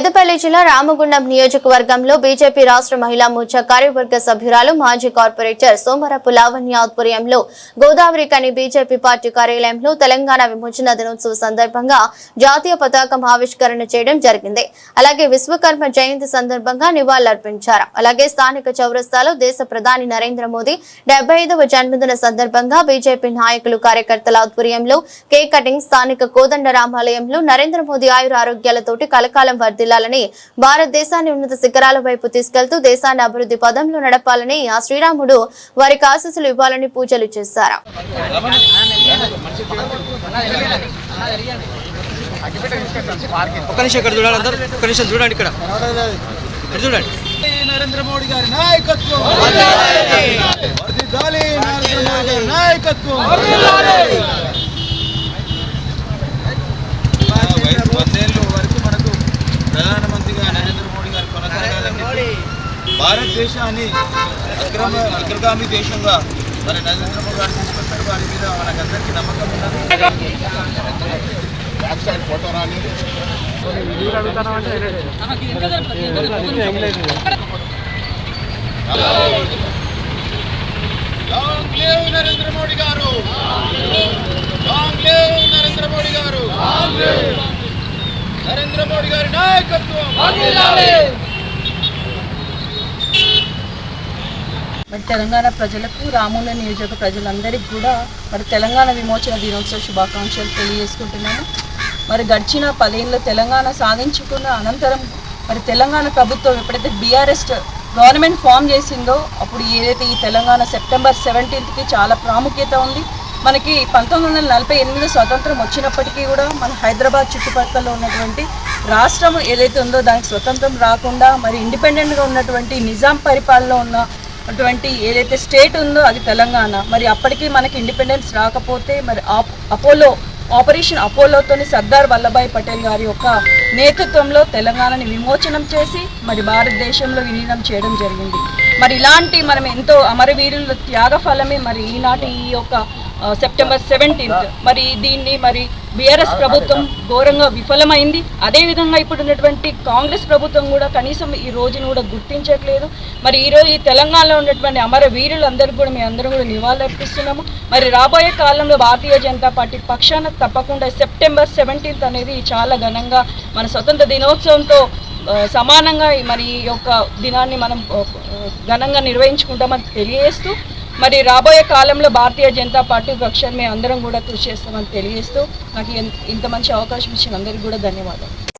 పెద్దపల్లి జిల్లా రామగుండం నియోజకవర్గంలో బీజేపీ రాష్ట్ర మహిళా మోర్చా కార్యవర్గ సభ్యురాలు మాజీ కార్పొరేటర్ సోమరపు లావణ్య ఆధ్వర్యంలో గోదావరి కని బీజేపీ పార్టీ కార్యాలయంలో తెలంగాణ విమోచన దినోత్సవ సందర్భంగా జాతీయ పతాకం ఆవిష్కరణ చేయడం జరిగింది. అలాగే విశ్వకర్మ జయంతి సందర్భంగా నివాళులర్పించారు. అలాగే స్థానిక చౌరస్తాలో దేశ ప్రధాని నరేంద్ర మోదీ డెబ్బై జన్మదిన సందర్భంగా బీజేపీ నాయకులు కార్యకర్తల ఆధ్వర్యంలో కేక్ కటింగ్ స్థానిక కోదండ రామాలయంలో నరేంద్ర మోదీ ఆయుర ఆరోగ్యాలతోటి కలకాలం వర్ధిల్లాలని భారతదేశాన్ని ఉన్నత శిఖరాల వైపు తీసుకెళ్తూ దేశాన్ని అభివృద్ధి పదంలో నడపాలని ఆ శ్రీరాముడు వారికి ఆశీస్సులు ఇవ్వాలని పూజలు చేశారు. నరేంద్ర మోడీ గారి నాయకత్వం. వర్ధిల్లాలి. నరేంద్ర మోడీ గారి నాయకత్వం వయసు వందేళ్ళు వరకు మనకు ప్రధానమంత్రిగా నరేంద్ర మోడీ గారు కొనసాగాలని భారతదేశాన్ని అగ్రమ అగ్రగామి దేశంగా మరి నరేంద్ర మోడీ గారు తీసుకొస్తారు వారి మీద మనకందరికీ నమ్మకం ఉన్నది. లాంగ్ లివ్ నరేంద్ర మోడీ గారు. లాంగ్ లివ్ నరేంద్ర మోడీ గారు. నరేంద్ర మోడీ గారి నాయకత్వం. మరి తెలంగాణ ప్రజలకు రామూల నియోజక ప్రజలందరికీ కూడా మరి తెలంగాణ విమోచన దినోత్సవ శుభాకాంక్షలు తెలియజేసుకుంటున్నాము మరి గడిచిన పదేళ్ళు తెలంగాణ సాధించుకున్న అనంతరం మరి తెలంగాణ ప్రభుత్వం ఎప్పుడైతే బీఆర్ఎస్ గవర్నమెంట్ ఫామ్ చేసిందో అప్పుడు ఏదైతే ఈ తెలంగాణ సెప్టెంబర్ సెవెంటీన్త్కి చాలా ప్రాముఖ్యత ఉంది. మనకి పంతొమ్మిది వందల నలభై ఎనిమిది స్వతంత్రం వచ్చినప్పటికీ కూడా మన హైదరాబాద్ చుట్టుపక్కల ఉన్నటువంటి రాష్ట్రం ఏదైతే ఉందో దానికి స్వతంత్రం రాకుండా మరి ఇండిపెండెంట్గా ఉన్నటువంటి నిజాం పరిపాలనలో ఉన్న అటువంటి ఏదైతే స్టేట్ ఉందో అది తెలంగాణ. మరి అప్పటికి మనకి ఇండిపెండెన్స్ రాకపోతే మరి అపోలో ఆపరేషన్ అపోలోతోని సర్దార్ వల్లభాయ్ పటేల్ గారి యొక్క నేతృత్వంలో తెలంగాణని విమోచనం చేసి మరి భారతదేశంలో విలీనం చేయడం జరిగింది. మరి ఇలాంటి మనం ఎంతో అమరవీరుల త్యాగ ఫలమే మరి ఈనాటి ఈ యొక్క సెప్టెంబర్ సెవెంటీన్త్. మరి దీన్ని మరి బీఆర్ఎస్ ప్రభుత్వం ఘోరంగా విఫలమైంది. అదేవిధంగా ఇప్పుడు ఉన్నటువంటి కాంగ్రెస్ ప్రభుత్వం కూడా కనీసం ఈ రోజును కూడా గుర్తించట్లేదు. మరి ఈరోజు ఈ తెలంగాణలో ఉన్నటువంటి అమర వీరులందరూ కూడా మేము అందరూ కూడా నివాళులర్పిస్తున్నాము మరి రాబోయే కాలంలో భారతీయ జనతా పార్టీ పక్షాన తప్పకుండా సెప్టెంబర్ సెవెంటీన్త్ అనేది చాలా ఘనంగా మన స్వతంత్ర దినోత్సవంతో సమానంగా మరి ఈ యొక్క దినాన్ని మనం ఘనంగా నిర్వహించుకుంటామని తెలియజేస్తూ మరి రాబోయే కాలంలో భారతీయ జనతా పార్టీ పక్షాన్ని మేము అందరం కూడా కృషి చేస్తామని తెలియజేస్తూ నాకు ఇంత మంచి అవకాశం ఇచ్చిన అందరికీ కూడా ధన్యవాదాలు.